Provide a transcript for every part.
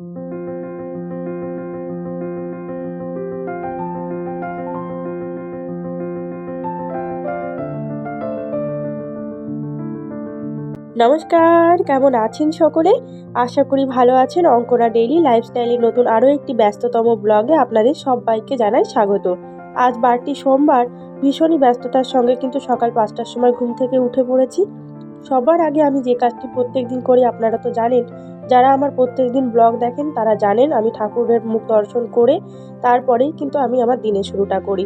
নমস্কার, কেমন আছেন সকলে? আশা করি ভালো আছেন। অঙ্করা ডেইলি লাইফস্টাইলের নতুন আরও একটি ব্যস্ততম ব্লগে আপনাদের সবাইকে জানাই স্বাগত। আজ বারটি সোমবার, ভীষণই ব্যস্ততার সঙ্গে কিন্তু সকাল পাঁচটার সময় ঘুম থেকে উঠে পড়েছি। সবার আগে আমি যে কাজটি প্রত্যেক দিন করি, আপনারা তো জানেন যারা আমার প্রত্যেক দিন ব্লগ দেখেন, তারা জানেন আমি ঠাকুরের মুখ দর্শন করে তারপরেই কিন্তু আমি আমার দিনের শুরুটা করি।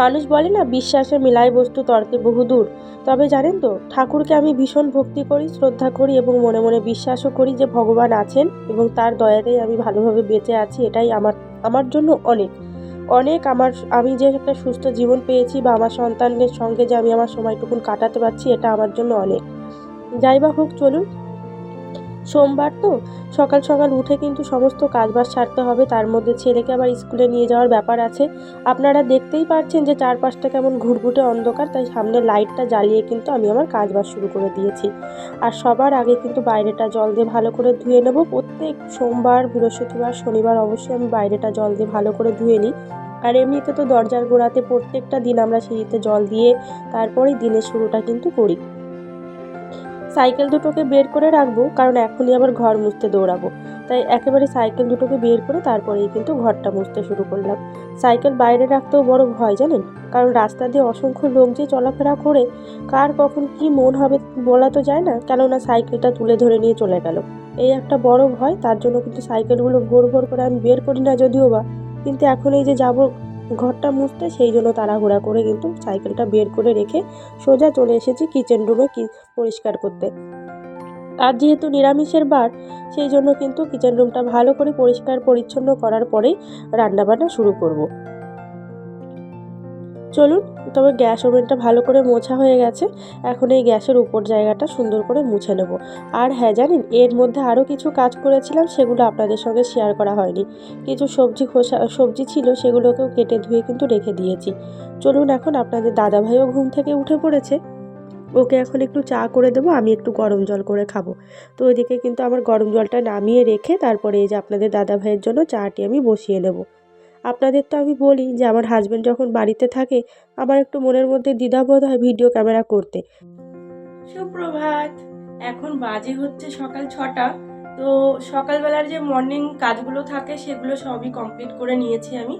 মানুষ বলে না বিশ্বাসে মিলাই বস্তু তর্কে বহুদূর তবে জানেন তো, ঠাকুরকে আমি ভীষণ ভক্তি করি, শ্রদ্ধা করি এবং মনে মনে বিশ্বাসও করি যে ভগবান আছেন এবং তার দয়াতেই আমি ভালোভাবে বেঁচে আছি, এটাই আমার আমার জন্য অনেক। অনেক আমার, আমি যে একটা সুস্থ জীবন পেয়েছি বা আমার সন্তানদের সঙ্গে যে আমি আমার সময়টুকুন কাটাতে পারছি, এটা আমার জন্য অনেক। যাই বা হোক, চলুন সোমবার তো? সকাল সকাল উঠে কিন্তু সমস্ত কাজবাজ সারতে হবে, তার মধ্যে ছেলেকে আবার স্কুলে নিয়ে যাওয়ার ব্যাপার আছে। আপনারা দেখতেই পাচ্ছেন যে চারপাশটা কেমন ঘুরঘুটে অন্ধকার, তাই সামনে লাইটটা জ্বালিয়ে কিন্তু আমি আমার কাজবাজ শুরু করে দিয়েছি। আর সবার আগে কিন্তু বাইরেটা জল দিয়ে ভালো করে ধুয়ে নেব। প্রত্যেক সোমবার, বৃহস্পতিবার, শনিবার অবশ্যই আমি বাইরেটা জল দিয়ে ভালো করে ধুয়ে নিই। আর এমনিতে তো দরজার গোড়াতে প্রত্যেকটা দিন আমরা সিঁড়িতে জল দিয়ে তারপরেই দিনের শুরুটা কিন্তু করি। সাইকেল দুটোকে বের করে রাখব, কারণ এখনই আবার ঘর মুছতে দৌড়াবো। তাই একেবারে সাইকেল দুটোকে বের করে তারপরেই কিন্তু ঘরটা মুছতে শুরু করলাম। সাইকেল বাইরে রাখতেও বড় ভয়, জানেন? কারণ রাস্তা দিয়ে অসংখ্য লোক যে চলাফেরা করে, কার কখন কি মন হবে বলা তো যায় না, কেননা সাইকেলটা তুলে ধরে নিয়ে চলে গেল। এই একটা বড় ভয়, তার জন্য কিন্তু সাইকেলগুলো ভোর ভোর করে আমি বের করি না যদিও বা। কিন্তু এখন এই যে যাব ঘরটা মুছতে সেই জন্য তাড়াহুড়া করে কিন্তু সাইকেলটা বের করে রেখে সোজা চলে এসেছি কিচেন রুমে কি পরিষ্কার করতে আর যেহেতু নিরামিষের বার, সেই জন্য কিন্তু কিচেন রুমটা ভালো করে পরিষ্কার পরিচ্ছন্ন করার পরেই রান্নাবান্না শুরু করব। চলুন তবে গ্যাস ওভেনটা ভালো করে মোছা হয়ে গেছে। এখন এই গ্যাসের উপর জায়গাটা সুন্দর করে মুছে নেব। আর হ্যাঁ জানেন, এর মধ্যে আরও কিছু কাজ করেছিলাম, সেগুলো আপনাদের সঙ্গে শেয়ার করা হয়নি। কিছু সবজি খোসা, সবজি ছিল, সেগুলোকেও কেটে ধুয়ে কিন্তু রেখে দিয়েছি। চলুন এখন আপনাদের দাদাভাইও ঘুম থেকে উঠে পড়েছে। ওকে এখন একটু চা করে দেবো, আমি একটু গরম জল করে খাব। তো ওইদিকে কিন্তু আমার গরম জলটা নামিয়ে রেখে তারপরে এই যে আপনাদের দাদা ভাইয়ের জন্য চাটি আমি বসিয়ে নেব। আপনাদের তো আমি বলি যে আমার হাজব্যান্ড যখন বাড়িতে থাকে, আমার একটু মনের মধ্যে দ্বিধাবোধ হয় ভিডিও ক্যামেরা করতে। সুপ্রভাত, এখন বাজে হচ্ছে সকাল ছটা, তো সকালবেলার যে মর্নিং কাজগুলো থাকে সেগুলো সবই কমপ্লিট করে নিয়েছি আমি।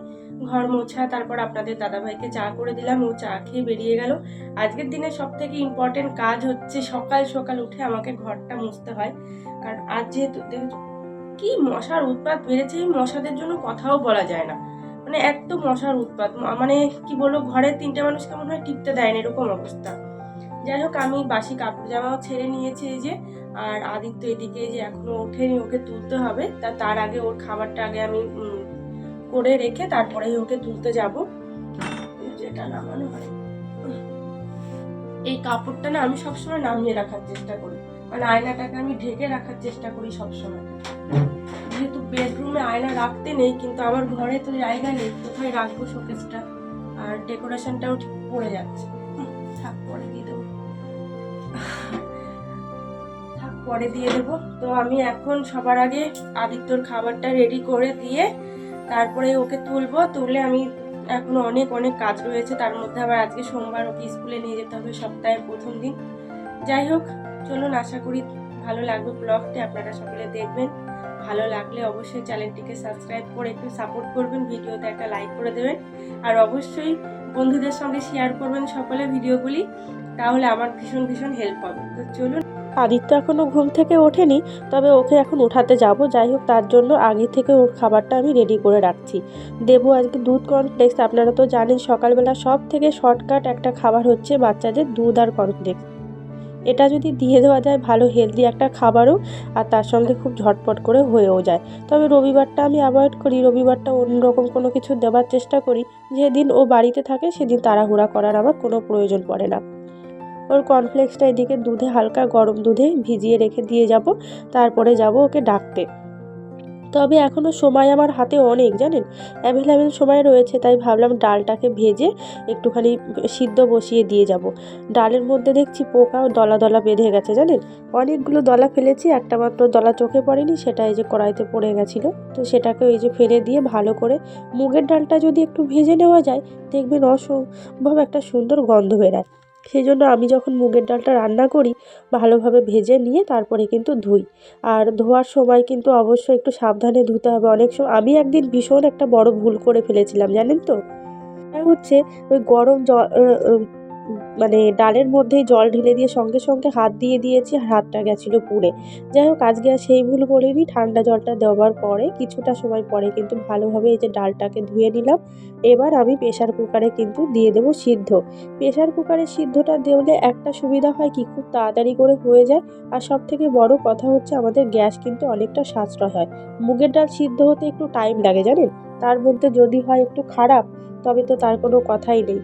ঘর মোছা, তারপর আপনাদের দাদাভাইকে চা করে দিলাম, ও চা খেয়ে বেরিয়ে গেল। আজকের দিনে সব থেকে ইম্পর্টেন্ট কাজ হচ্ছে সকাল সকাল উঠে আমাকে ঘরটা মুছতে হয়। কারণ আজ যেহেতু কি মশার উৎপাত বেড়েছে এই মশাদের জন্য কথাও বলা যায় না। মানে এত মশার উৎপাত। মানে কি বলব, ঘরের তিনটে মানুষ কেমন হয় টিপতে দেয় না এরকম অবস্থা। যাই হোক, আমি বাসি কাপড় জামাও ছেড়ে নিয়েছি এই যে, আর আদিত্য এদিকে যে এখনও ওঠেনি, ওকে তুলতে হবে। তা, তার আগে ওর খাবারটা আগে আমি করে রেখে তারপরেই ওকে তুলতে যাব। যেটা নামানো হয়। এই কাপড়টা না আমি সবসময় নামিয়ে রাখার চেষ্টা করি। মানে আয়নাটাকে আমি ঢেকে রাখার চেষ্টা করি সবসময়। বেডরুমে আয়না রাখতে নেই, কিন্তু আমার ঘরে তো জায়গা নেই, কোথায় রাখব শোকেসটা? আর ডেকোরেশনটাও ঠিক পড়ে যাচ্ছে। থাক, পরে দিয়ে দেবো। থাক, পরে দিয়ে দেবো। তো আমি এখন সবার আগে আদিত্যর খাবারটা রেডি করে দিয়ে তারপরে ওকে তুলবো। তুলে আমি এখনও অনেক অনেক কাজ রয়েছে। তার মধ্যে আবার আজকে সোমবার ওকে স্কুলে নিয়ে যেতে হবে সপ্তাহের প্রথম দিন। যাই হোক, চলুন, আশা করি ভালো লাগবে ব্লগটি আপনারা সকলে দেখবেন। ভালো লাগলে অবশ্যই চ্যানেলটিকে সাবস্ক্রাইব করে একটু সাপোর্ট করবেন, ভিডিওতে একটা লাইক করে দেবেন। আর অবশ্যই বন্ধুদের সঙ্গে শেয়ার করবেন সকলে ভিডিওগুলি, তাহলে আমার ভীষণ ভীষণ হেল্প হবে। তো চলুন, আদিত্য এখনও ঘুম থেকে ওঠেনি, তবে ওকে এখন উঠাতে যাব। যাই হোক, তার জন্য আগে থেকে ওর খাবারটা আমি রেডি করে রাখছি। দেবো আজকে দুধ কর্নফ্লেক্স আপনারা তো জানেন সকালবেলা সব থেকে শর্টকাট একটা খাবার হচ্ছে বাচ্চাদের দুধ আর কর্নফ্লেক্স এটা যদি দিয়ে দেওয়া যায় ভালো হেলদি একটা খাবারও আর তার সঙ্গে খুব ঝটপট করে হয়েও যায়। তবে রবিবারটা আমি অ্যাভয়েড করি, রবিবারটা অন্যরকম কোনো কিছু দেওয়ার চেষ্টা করি। যেদিন ও বাড়িতে থাকে সেদিন তাড়াহুড়া করার আমার কোনো প্রয়োজন পড়ে না। ওর কর্নফ্লেক্সটা এদিকে দুধে, হালকা গরম দুধে ভিজিয়ে রেখে দিয়ে যাব, তারপরে যাব ওকে ডাকতে। তবে এখনও সময় আমার হাতে অনেক, জানেন? অ্যাভেলেবেল সময় রয়েছে, তাই ভাবলাম ডালটাকে ভেজে একটুখানি সিদ্ধ বসিয়ে দিয়ে যাব। ডালের মধ্যে দেখছি পোকাও দলা দলা বেঁধে গেছে, জানেন? অনেকগুলো দলা ফেলেছি, একটা মাত্র দলা চোখে পড়েনি, সেটা এই যে কড়াইতে পড়ে গেছিল। তো সেটাকে এই যে ফেলে দিয়ে ভালো করে মুগের ডালটা যদি একটু ভেজে নেওয়া যায়, দেখবেন অসম্ভব একটা সুন্দর গন্ধ বেরায়। সেই জন্য আমি যখন মুগের ডালটা রান্না করি, ভালোভাবে ভেজে নিয়ে তারপরে কিন্তু ধুই। আর ধোয়ার সময় কিন্তু অবশ্যই একটু সাবধানে ধুতে হবে। অনেক সময় আমি একদিন ভীষণ একটা বড় ভুল করে ফেলেছিলাম, জানেন তো? হচ্ছে ওই গরম জল মানে ডালের মধ্যেই জল ঢেলে দিয়ে সঙ্গে সঙ্গে হাত দিয়ে দিয়েছি হাতটা গেছিল পুড়ে। যাই হোক, আজকে আর সেই ভুল করিনি। ঠান্ডা জলটা দেওয়ার পরে, কিছুটা সময় পরে কিন্তু ভালোভাবে এই যে ডালটাকে ধুয়ে নিলাম। এবার আমি প্রেশার কুকারে কিন্তু দিয়ে দেবো সিদ্ধ। প্রেশার কুকারে সিদ্ধটা দিলে একটা সুবিধা হয় কি, খুব তাড়াতাড়ি করে হয়ে যায়। আর সব থেকে বড় কথা হচ্ছে আমাদের গ্যাস কিন্তু অনেকটা সাশ্রয় হয়। মুগের ডাল সিদ্ধ হতে একটু টাইম লাগে, জানেন? তার মধ্যে যদি হয় একটু খারাপ, তবে তো তার কোনো কথাই নেই।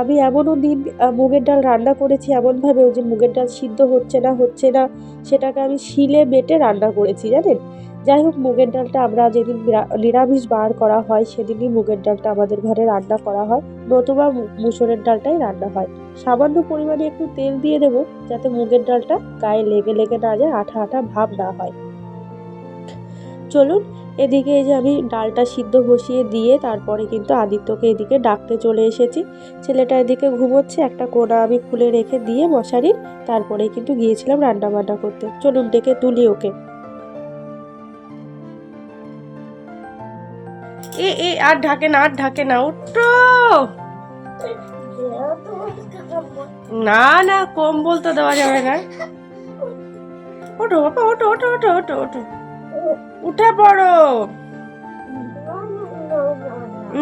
আমি এমনও দিন মুগের ডাল রান্না করেছি এমনভাবেও যে মুগের ডাল সিদ্ধ হচ্ছে না হচ্ছে না, সেটাকে আমি শিলে বেটে রান্না করেছি, জানেন? যাই হোক, মুগের ডালটা আমরা যেদিন নিরামিষ বার করা হয়, সেদিনই মুগের ডালটা আমাদের ঘরে রান্না করা হয়, নতুবা মুসুরের ডালটাই রান্না হয়। সামান্য পরিমাণে একটু তেল দিয়ে দেবো, যাতে মুগের ডালটা গায়ে লেগে লেগে না যায়, আঠা আঠা ভাব না হয়। চলুন, এদিকে এই যে আমি ডালটা সিদ্ধ বসিয়ে দিয়ে তারপরে কিন্তু আদিত্যকে এদিকে ডাকতে চলে এসেছি। ছেলেটা এদিকে ঘুমোচ্ছে, একটা কোণা আমি খুলে রেখে দিয়ে মশারির তারপরে কিন্তু গিয়েছিলাম রান্না বান্না করতে। চলুন, ডেকে তুলি ওকে। এ এ, আর ঢাকে না, আর ঢাকে না, উঠো! না না, কম্বল তো দেওয়া যাবে না। ওঠো, বাবা, ওঠো ওঠো ওঠো ওঠো ওঠো। উঠে পড়ো।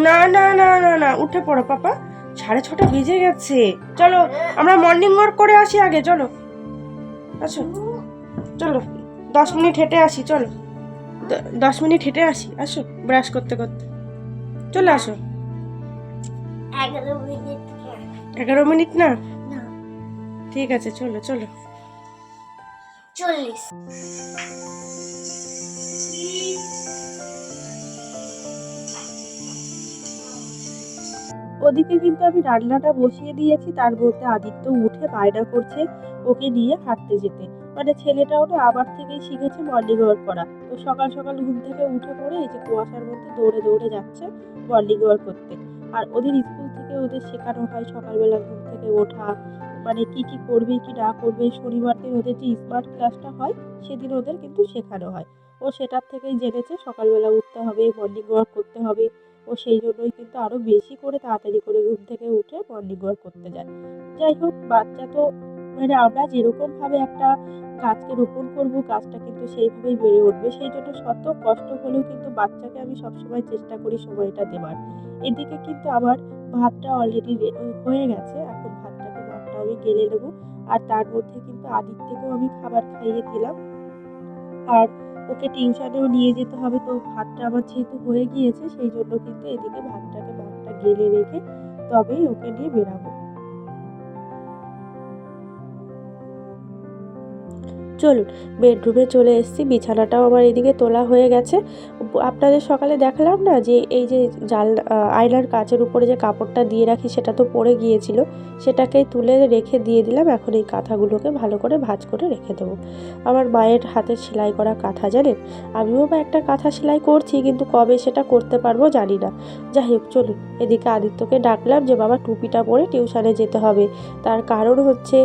না না না না না উঠে পড়ো পাপা। সাড়ে ছটা বেজে গেছে। চলো আমরা মর্নিং ওয়াক করে আসি আগে চলো। আসো চলো দশ মিনিট হেঁটে আসি চলো। দশ মিনিট হেঁটে আসি আসো ব্রাশ করতে করতে। চলে আসো। এগারো মিনিট না? না। ঠিক আছে চলো চলো। চল্লিশ। ওদিকে কিন্তু আমি রান্নাটা বসিয়ে দিয়েছি, তার মধ্যে আদিত্য উঠে বায়না করছে ওকে নিয়ে হাঁটতে যেতে। মানে ছেলেটাও না আবার থেকেই শিখেছে মর্নিং ওয়াক করা। তো সকাল সকাল ঘুম থেকে উঠে পড়ে এই যে কুয়াশার মধ্যে দৌড়ে দৌড়ে যাচ্ছে মর্নিং ওয়াক করতে। আর ওদের স্কুল থেকে ওদের শেখানো হয় সকালবেলা ঘুম থেকে ওঠা মানে কি কি করবে, কি না করবে। শনিবার দিন ওদের যে স্মার্ট ক্লাসটা হয়, সেদিন ওদের কিন্তু শেখানো হয়। ও সেটার থেকেই জেনেছে সকালবেলা উঠতে হবে মর্নিং ওয়াক করতে হবে। ও সেই জন্যই কিন্তু আরও বেশি করে তাড়াতাড়ি করে ঘুম থেকে উঠে মর্নিং ওয়াক করতে যায়। যাই হোক, বাচ্চা তো মানে আমরা যেরকমভাবে একটা গাছকে রোপণ করব গাছটা কিন্তু সেইভাবেই বেড়ে উঠবে। সেই জন্য শত কষ্ট হলেও কিন্তু বাচ্চাকে আমি সবসময় চেষ্টা করি সময়টা দেওয়ার এদিকে কিন্তু আমার ভাতটা অলরেডি হয়ে গেছে। এখন ভাতটাকে, ভাতটা আমি গেলে নেব। আর তার মধ্যে কিন্তু আদিত্যকেও আমি খাবার খাইয়ে দিলাম। আর ওকে টিউশনেও নিয়ে যেতে হবে। তো ভাতটা আমার যেহেতু হয়ে গিয়েছে, সেই জন্য কিন্তু এদিকে ভাতটাকে ভাতটা গেলে রেখে তবেই ওকে নিয়ে বেরাবো। চলুন, বেডরুমে চলে এসেছি, বিছানাটাও আমার এদিকে তোলা হয়ে গেছে। আপনাদের সকালে দেখালাম না যে এই যে জাল আয়নার কাচের উপরে যে কাপড়টা দিয়ে রাখি, সেটা তো পড়ে গিয়েছিল। সেটাকে তুলে রেখে দিয়ে দিলাম, এখন এই কাঁথাগুলোকে ভালো করে ভাঁজ করে রেখে দেবো। আমার মায়ের হাতে সেলাই করা কাঁথা, জানেন? আমিও বা একটা কাঁথা সেলাই করছি, কিন্তু কবে সেটা করতে পারব জানি না। যাই হোক, চলুন, এদিকে আদিত্যকে ডাকলাম যে, বাবা, টুপিটা পরে টিউশনে যেতে হবে। তার কারণ হচ্ছে,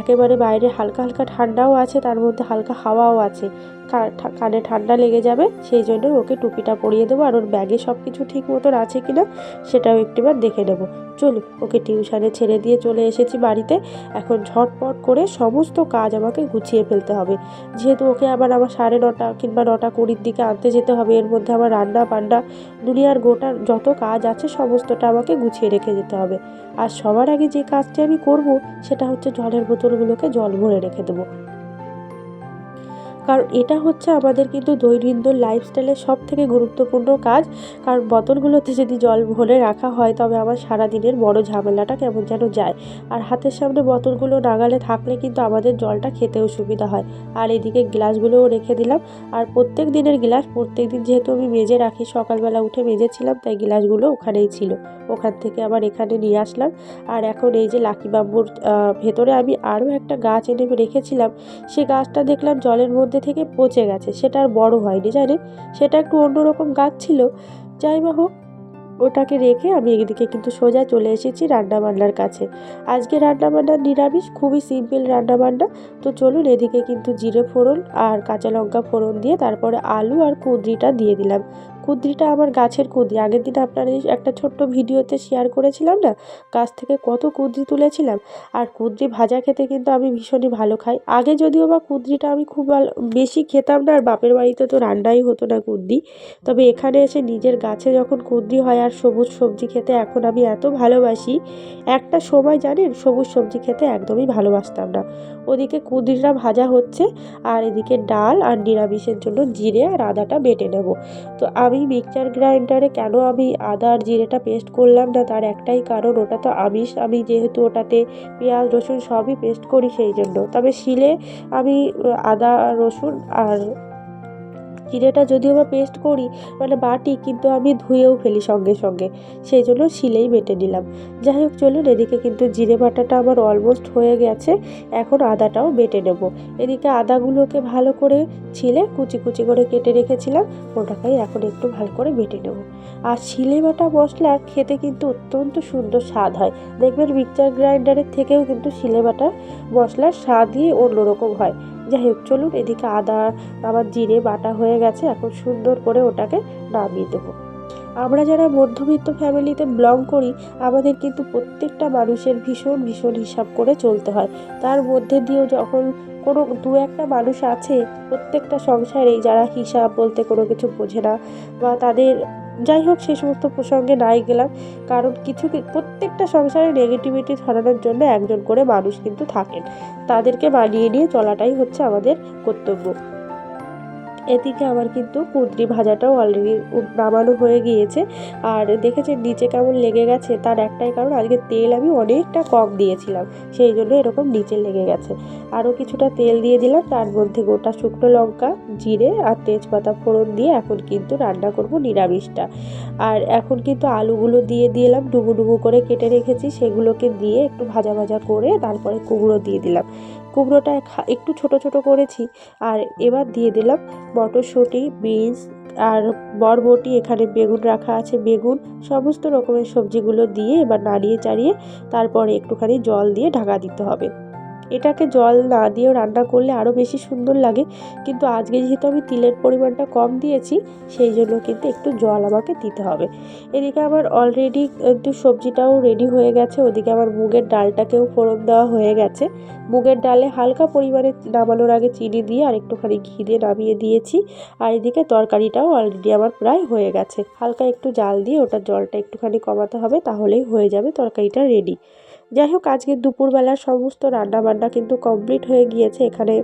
একেবারে বাইরে হালকা হালকা ঠান্ডাও আছে, তার মধ্যে হালকা হাওয়াও আছে। কানে ঠান্ডা লেগে যাবে, সেই জন্য ওকে টুপিটা পরিয়ে দেবো। আর ওর ব্যাগে সব কিছু ঠিক মতন আছে কি না সেটাও একটিবার দেখে নেব। চলুন, ওকে টিউশানে ছেড়ে দিয়ে চলে এসেছি বাড়িতে। এখন ঝটপট করে সমস্ত কাজ আমাকে গুছিয়ে ফেলতে হবে। যেহেতু ওকে আবার আমার সাড়ে নটা কিংবা নটা কুড়ির দিকে আনতে যেতে হবে, এর মধ্যে আমার রান্না বান্না, দুনিয়ার গোটার যত কাজ আছে, সমস্তটা আমাকে গুছিয়ে রেখে যেতে হবে। আর সবার আগে যে কাজটি আমি করব, সেটা হচ্ছে জলের বোতলগুলোকে জল ভরে রেখে দেবো। কারণ এটা হচ্ছে আমাদের কিন্তু দৈনন্দিন লাইফস্টাইলের সব থেকে গুরুত্বপূর্ণ কাজ। কারণ বোতলগুলোতে যদি জল ভরে রাখা হয়, তবে আমার সারাদিনের বড় ঝামেলাটা কেমন যেন যায়। আর হাতের সামনে বোতলগুলো নাগালে থাকলে কিন্তু আমাদের জলটা খেতেও সুবিধা হয়। আর এদিকে গ্লাসগুলোও রেখে দিলাম। আর প্রত্যেক দিনের গ্লাস, প্রত্যেক দিন যেহেতু আমি মেজে রাখি, সকালবেলা উঠে মেজেছিলাম, তাই গ্লাসগুলো ওখানেই ছিল। ওখান থেকে আবার এখানে নিয়ে আসলাম। আর এখন এই যে লাকি বাম্বুর ভেতরে আমি আরও একটা গাছ এনে রেখেছিলাম। সে গাছটা দেখলাম জলের মধ্যে থেকে পচে গেছে। সেটা আর বড় হয়নি, জানেন? সেটা একটু অন্যরকম গাছ ছিল। যাই বা হোক, ওটাকে রেখে আমি এদিকে কিন্তু সোজা চলে এসেছি রান্নাবান্নার কাছে। আজকে রান্নাবান্নার নিরামিষ, খুবই সিম্পল রান্নাবান্না। তো চলুন এদিকে কিন্তু জিরে ফোড়ন আর কাঁচা লঙ্কা ফোড়ন দিয়ে তারপরে আলু আর কুঁদরিটা দিয়ে দিলাম। কুঁদরিটা আমার গাছের কুঁদরি। আগের দিন আপনার এই একটা ছোট্ট ভিডিওতে শেয়ার করেছিলাম না, গাছ থেকে কত কুঁদরি তুলেছিলাম। আর কুঁদরি ভাজা খেতে কিন্তু আমি ভীষণই ভালো খাই। আগে যদিও বা কুঁদরিটা আমি খুব ভালো বেশি খেতাম না, আর বাপের বাড়িতে তো রান্নাই হতো না কুঁদরি। তবে এখানে এসে নিজের গাছে যখন কুঁদরি হয় আর সবুজ সবজি খেতে এখন আমি এত ভালোবাসি, একটা সময় জানেন, সবুজ সবজি খেতে একদমই ভালোবাসতাম না। ওদিকে কুঁদরিটা ভাজা হচ্ছে, আর এদিকে ডাল আর নিরামিষের জন্য জিরে আর আদাটা বেটে নেব। তো আমি মিক্সচার গ্রাইন্ডারে কেন আমি আদা আর জিরেটা পেস্ট করলাম না? তার একটাই কারণ, ওটা তো আমিষ। আমি যেহেতু ওটাতে পেঁয়াজ, রসুন সবই পেস্ট করি সেই জন্য। তবে শিলে আমি আদা, রসুন আর জিরেটা যদিও বা পেস্ট করি মানে বাটি, কিন্তু আমি ধুয়েও ফেলি সঙ্গে সঙ্গে। সেই জন্য শিলেই বেটে নিলাম। যাই হোক, চলুন, এদিকে কিন্তু জিরে বাটাটা আমার অলমোস্ট হয়ে গেছে। এখন আদাটাও বেটে নেব। এদিকে আদাগুলোকে ভালো করে ছিলে কুচি কুচি করে কেটে রেখেছিলাম। ওটাকেই এখন একটু ভালো করে বেটে নেব। আর শিলে বাটা মশলার খেতে কিন্তু অত্যন্ত সুন্দর স্বাদ হয়। দেখবেন মিক্সচার গ্রাইন্ডারের থেকেও কিন্তু শিলে বাটা মশলার স্বাদই অন্যরকম হয়। যাই হোক চলুন এদিকে আদা, আবার জিরে বাটা হয়ে গেছে, এখন সুন্দর করে ওটাকে নামিয়ে দেবো। আমরা যারা মধ্যবিত্ত ফ্যামিলিতে বিলং করি, আমাদের কিন্তু প্রত্যেকটা মানুষের ভীষণ ভীষণ হিসাব করে চলতে হয়। তার মধ্যে দিয়েও যখন কোনো, দু একটা মানুষ আছে, প্রত্যেকটা সংসারেই যারা হিসাব বলতে কোনো কিছু বোঝে না, বা তাদের যাই হোক, সে সমস্ত প্রসঙ্গে নাই গেলাম। কারণ কিছু প্রত্যেকটা সংসারে নেগেটিভিটি ছড়ানোর জন্য একজন করে মানুষ কিন্তু থাকেন। তাদেরকে মানিয়ে নিয়ে চলাটাই হচ্ছে আমাদের কর্তব্য। এদিকে আমার কিন্তু কুঁদরি ভাজাটাও অলরেডি নামানো হয়ে গিয়েছে। আর দেখেছেন নিচে কেমন লেগে গেছে? তার একটাই কারণ, আজকে তেল আমি অনেকটা কম দিয়েছিলাম, সেই জন্য এরকম নিচে লেগে গেছে। আরও কিছুটা তেল দিয়ে দিলাম, তার মধ্যে গোটা শুকনো লঙ্কা, জিরে আর তেজপাতা ফোড়ন দিয়ে এখন কিন্তু রান্না করব নিরামিষটা। আর এখন কিন্তু আলুগুলো দিয়ে দিলাম ডুবু ডুবু করে কেটে রেখেছি, সেগুলোকে দিয়ে একটু ভাজা ভাজা করে তারপরে কুমড়ো দিয়ে দিলাম। কুমড়োটা একটু ছোট ছোট করেছি আর এবার দিয়ে দিলাম মটরশুঁটি, বিনস আর বরবটি, এখানে বেগুন রাখা আছে, বেগুন, সমস্ত রকমের সবজিগুলো দিয়ে এবার নাড়িয়ে চাড়িয়ে তারপরে একটুখানি জল দিয়ে ঢাকা দিতে হবে। এটাকে জল না দিয়েও রান্না করলে আরও বেশি সুন্দর লাগে। কিন্তু আজকে যেহেতু আমি তিলের পরিমাণটা কম দিয়েছি, সেই জন্য কিন্তু একটু জল আমাকে দিতে হবে। এদিকে আমার অলরেডি একটু সবজিটাও রেডি হয়ে গেছে, ওদিকে আমার মুগের ডালটাকেও ফোড়ন দেওয়া হয়ে গেছে। মুগের ডালে হালকা পরিমাণে নামানোর আগে চিনি দিয়ে আর একটুখানি ঘি দিয়ে নামিয়ে দিয়েছি। আর এদিকে তরকারিটাও অলরেডি আমার প্রায় হয়ে গেছে। হালকা একটু জাল দিয়ে ওটার জলটা একটুখানি কমাতে হবে, তাহলেই হয়ে যাবে তরকারিটা রেডি যাই হোক আজকে দুপুরবেলা সমস্ত রান্নাবান্না কিন্তু কমপ্লিট হয়ে গিয়েছে এখানে।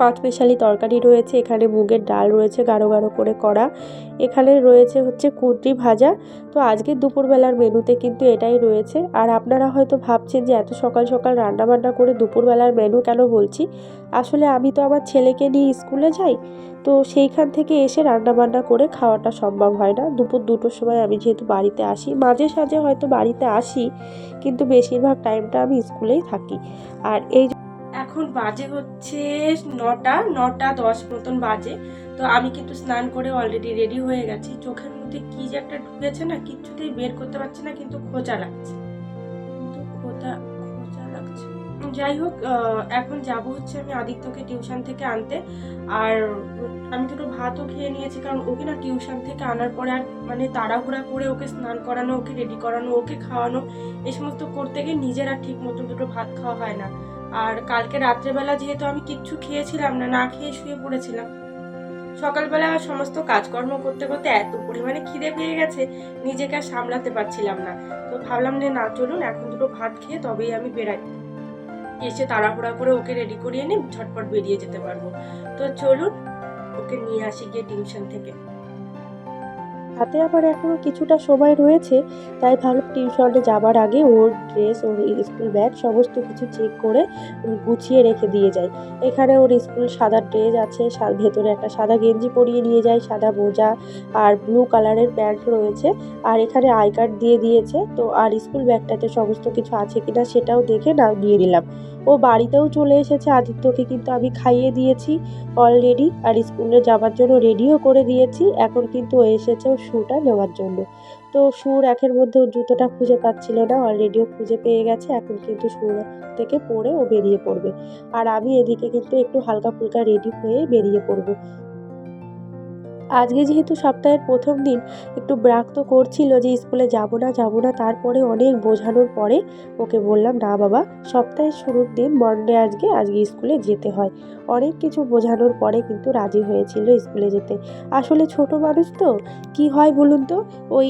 পাঁচমিশালি তরকারি রয়েছে, এখানে মুগের ডাল রয়েছে গাঢ় গাঢ় করে করা। এখানে রয়েছে হচ্ছে কুঁদরি ভাজা। তো আজকে দুপুরবেলার মেনুতে কিন্তু এটাই রয়েছে। আর আপনারা হয়তো ভাবছেন যে এত সকাল সকাল রান্না বান্না করে দুপুরবেলার মেনু কেন বলছি? আসলে আমি তো আমার ছেলেকে নিয়ে স্কুলে যাই, তো সেইখান থেকে এসে রান্না বান্না করে খাওয়াটা সম্ভব হয় না। দুপুর দুটোর সময় আমি যেহেতু বাড়িতে আসি, মাঝে সাঝে হয়তো বাড়িতে আসি, কিন্তু বেশিরভাগ টাইমটা আমি স্কুলেই থাকি। আর এই এখন বাজে হচ্ছে নটা নটা দশ মতন বাজে। তো আমি কিন্তু স্নান করে অলরেডি রেডি হয়ে গেছি। চোখের মধ্যে কি যে একটা ঢুকেছে না, কিচ্ছুতেই বের করতে পারছি না, কিন্তু খোঁচা লাগছে। কিন্তু খোঁচা খোঁচা লাগছে। যাই হোক এখন যাব হচ্ছে আমি আদিত্যকে টিউশন থেকে আনতে। আর আমি দুটো ভাতও খেয়ে নিয়েছি, কারণ ওকে না টিউশন থেকে আনার পরে আর মানে তাড়াহুড়া করে ওকে স্নান করানো, ওকে রেডি করানো, ওকে খাওয়ানো এই সমস্ত করতে গিয়ে নিজের আর ঠিক মতন দুটো ভাত খাওয়া হয় না। আর কালকে রাত্রেবেলা যেহেতু আমি কিচ্ছু খেয়েছিলাম না না খেয়ে শুয়ে পড়েছিলাম। সকালবেলা সমস্ত কাজকর্ম করতে করতে এত পরিমাণে খিদে পেয়ে গেছে, নিজেকে আর সামলাতে পারছিলাম না। তো ভাবলাম যে না, চলুন এখন দুটো ভাত খেয়ে তবেই আমি বেরাই। এসে তাড়াহুড়া করে ওকে রেডি করিয়ে নিই ঝটপট বেরিয়ে যেতে পারব। তো চলুন, ওকে নিয়ে আসি গিয়ে টিউশন থেকে। হাতে আমার এখনও কিছুটা সময় রয়েছে, তাই ভাবলাম টিউশনে যাবার আগে ওর ড্রেস, ওর স্কুল ব্যাগ সমস্ত কিছু চেক করে গুছিয়ে রেখে দিয়ে যাই এখানে ওর স্কুল সাদা ড্রেস আছে ভেতরে একটা সাদা গেঞ্জি পরিয়ে নিয়ে যায়, সাদা মোজা আর ব্লু কালারের প্যান্ট রয়েছে আর এখানে আই কার্ড দিয়ে দিয়েছে। তো আর স্কুল ব্যাগটাতে সমস্ত কিছু আছে কিনা সেটাও দেখে না দিয়ে দিলাম ও বাড়িতেও চলে এসেছে। আদিত্যকে কিন্তু আমি খাইয়ে দিয়েছি। অলরেডি আর স্কুলে যাবার জন্য রেডিও করে দিয়েছি। এখন কিন্তু ও এসেছে ও শুটা নেওয়ার জন্য। তো সুর একের মধ্যে ওর জুতোটা খুঁজে পাচ্ছিল না। অলরেডিও খুঁজে পেয়ে গেছে। এখন কিন্তু সুর থেকে পরে ও বেরিয়ে পড়বে। আর আমি এদিকে কিন্তু একটু হালকা ফুলকা রেডি হয়ে বেরিয়ে পড়ব। আজকে যেহেতু সপ্তাহের প্রথম দিন, একটু ব্রাক তো করছিল যে স্কুলে যাব না যাব না, তারপরে অনেক বোঝানোর পরে ওকে বললাম, না বাবা, সপ্তাহের শুরুর দিন মন্ডে আজকে আজকে স্কুলে যেতে হয়। অনেক কিছু বোঝানোর পরে কিন্তু রাজি হয়েছিল স্কুলে যেতে। আসলে ছোট মানুষ তো, কি হয় বলুন তো? ওই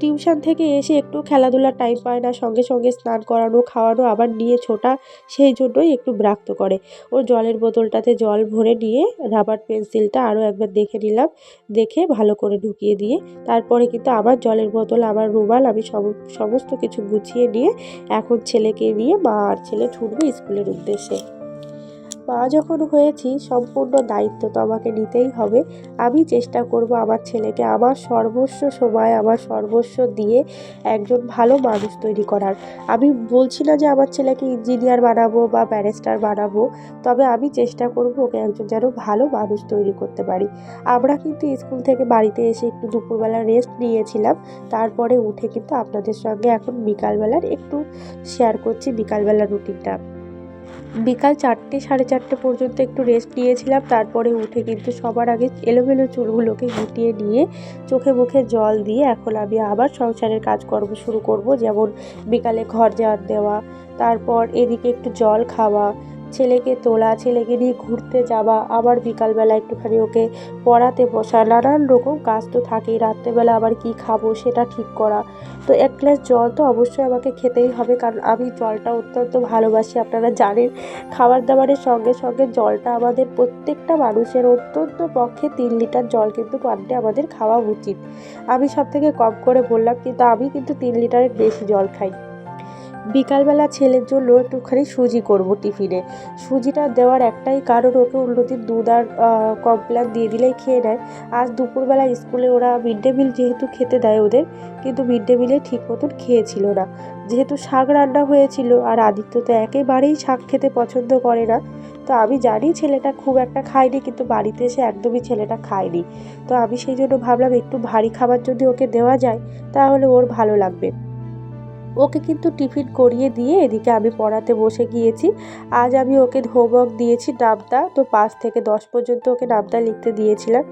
টিউশন থেকে এসে একটু খেলাধুলার টাইম পায় না, সঙ্গে সঙ্গে স্নান করানো, খাওয়ানো, আবার নিয়ে ছোটা, সেই জন্যই একটু ব্রাক্ত করে। ওর জলের বোতলটাতে জল ভরে নিয়ে রাবার পেন্সিলটা আরও একবার দেখে নিলাম। দেখে ভালো করে ঢুকিয়ে দিয়ে তারপরে কিন্তু আবার জলের বোতল, আবার রুমাল, আমি সম- সমস্ত কিছু গুছিয়ে নিয়ে এখন ছেলেকে নিয়ে মা আর ছেলে ছুটবে স্কুলের উদ্দেশ্যে। মা যখন হয়েছি, সম্পূর্ণ দায়িত্ব তো আমাকে নিতেই হবে। আমি চেষ্টা করব আমার ছেলেকে আমার সর্বস্ব সময়, আমার সর্বস্ব দিয়ে একজন ভালো মানুষ তৈরি করার। আমি বলছি না যে আমার ছেলেকে ইঞ্জিনিয়ার বানাবো বা ব্যারিস্টার বানাবো, তবে আমি চেষ্টা করব ওকে একজন যেন ভালো মানুষ তৈরি করতে পারি। আমরা কিন্তু স্কুল থেকে বাড়িতে এসে একটু দুপুরবেলা রেস্ট নিয়েছিলাম, তারপরে উঠে কিন্তু আপনাদের সঙ্গে এখন বিকালবেলার একটু শেয়ার করছি বিকালবেলার রুটিনটা বিকাল চারটে, সাড়ে চারটে পর্যন্ত একটু রেস্ট নিয়েছিলাম, তারপরে উঠে কিন্তু সবার আগে এলোমেলো চুলগুলোকে গুটিয়ে নিয়ে চোখে মুখে জল দিয়ে এখন আমি আবার সংসারের কাজকর্ম শুরু করব। যেমন বিকালে ঘর ঝাড় দেওয়া, তারপর এদিকে একটু জল খাওয়া ছেলেকে তোলা, ছেলেকে নিয়ে ঘুরতে যাওয়া, আবার বিকালবেলা একটুখানি ওকে পড়াতে বসা, নানান রকম কাজ তো থাকেই, রাত্রেবেলা আবার কি খাব সেটা ঠিক করা। তো এক গ্লাস জল তো অবশ্যই আমাকে খেতেই হবে, কারণ আমি জলটা অত্যন্ত ভালোবাসি, আপনারা জানেন। খাবার দাবারের সঙ্গে সঙ্গে জলটা আমাদের প্রত্যেকটা মানুষের অত্যন্ত পক্ষে তিন লিটার জল কিন্তু পার ডে আমাদের খাওয়া উচিত। আমি সব থেকে কম করে বললাম, কিন্তু আমি কিন্তু তিন লিটারের বেশি জল খাই। বিকালবেলা ছেলের জন্য একটুখানি সুজি করব টিফিনে। সুজিটা দেওয়ার একটাই কারণ, ওকে অন্যদিন দুধ আর কমপ্ল্যান দিয়ে দিলেই খেয়ে নেয়। আজ দুপুরবেলা স্কুলে ওরা মিড ডে মিল যেহেতু খেতে দেয় ওদের, কিন্তু মিড ডে মিলে ঠিক মতন খেয়েছিল না। যেহেতু শাক রান্না হয়েছিল আর আদিত্য তো একেবারেই শাক খেতে পছন্দ করে না, তো আমি জানি ছেলেটা খুব একটা খায়নি, কিন্তু বাড়িতে এসে একদমই ছেলেটা খায়নি। তো আমি সেই জন্য ভাবলাম একটু ভারী খাবার যদি ওকে দেওয়া যায়, তাহলে ওর ভালো লাগবে। ওকে কিন্তু টিফিন করিয়ে দিয়ে এদিকে আমি পড়াতে বসে গিয়েছি। আজ আমি ওকে হোমওয়ার্ক দিয়েছি নামতা তো পাঁচ থেকে দশ পর্যন্ত ওকে নামতা লিখতে দিয়েছিলাম।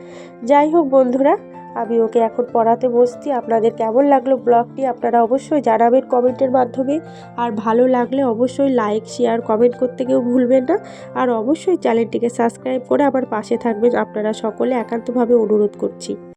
যাই হোক বন্ধুরা, আমি ওকে এখন পড়াতে বসছি। আপনাদের কেমন লাগল ব্লগটি আপনারা অবশ্যই জানাবেন কমেন্টের মাধ্যমে। আর ভালো লাগলে অবশ্যই লাইক, শেয়ার, কমেন্ট করতে কেউ ভুলবেন না। আর অবশ্যই চ্যানেলটিকে সাবস্ক্রাইব করে আমার পাশে থাকবেন। আপনারা সকলে একান্তভাবে অনুরোধ করছি।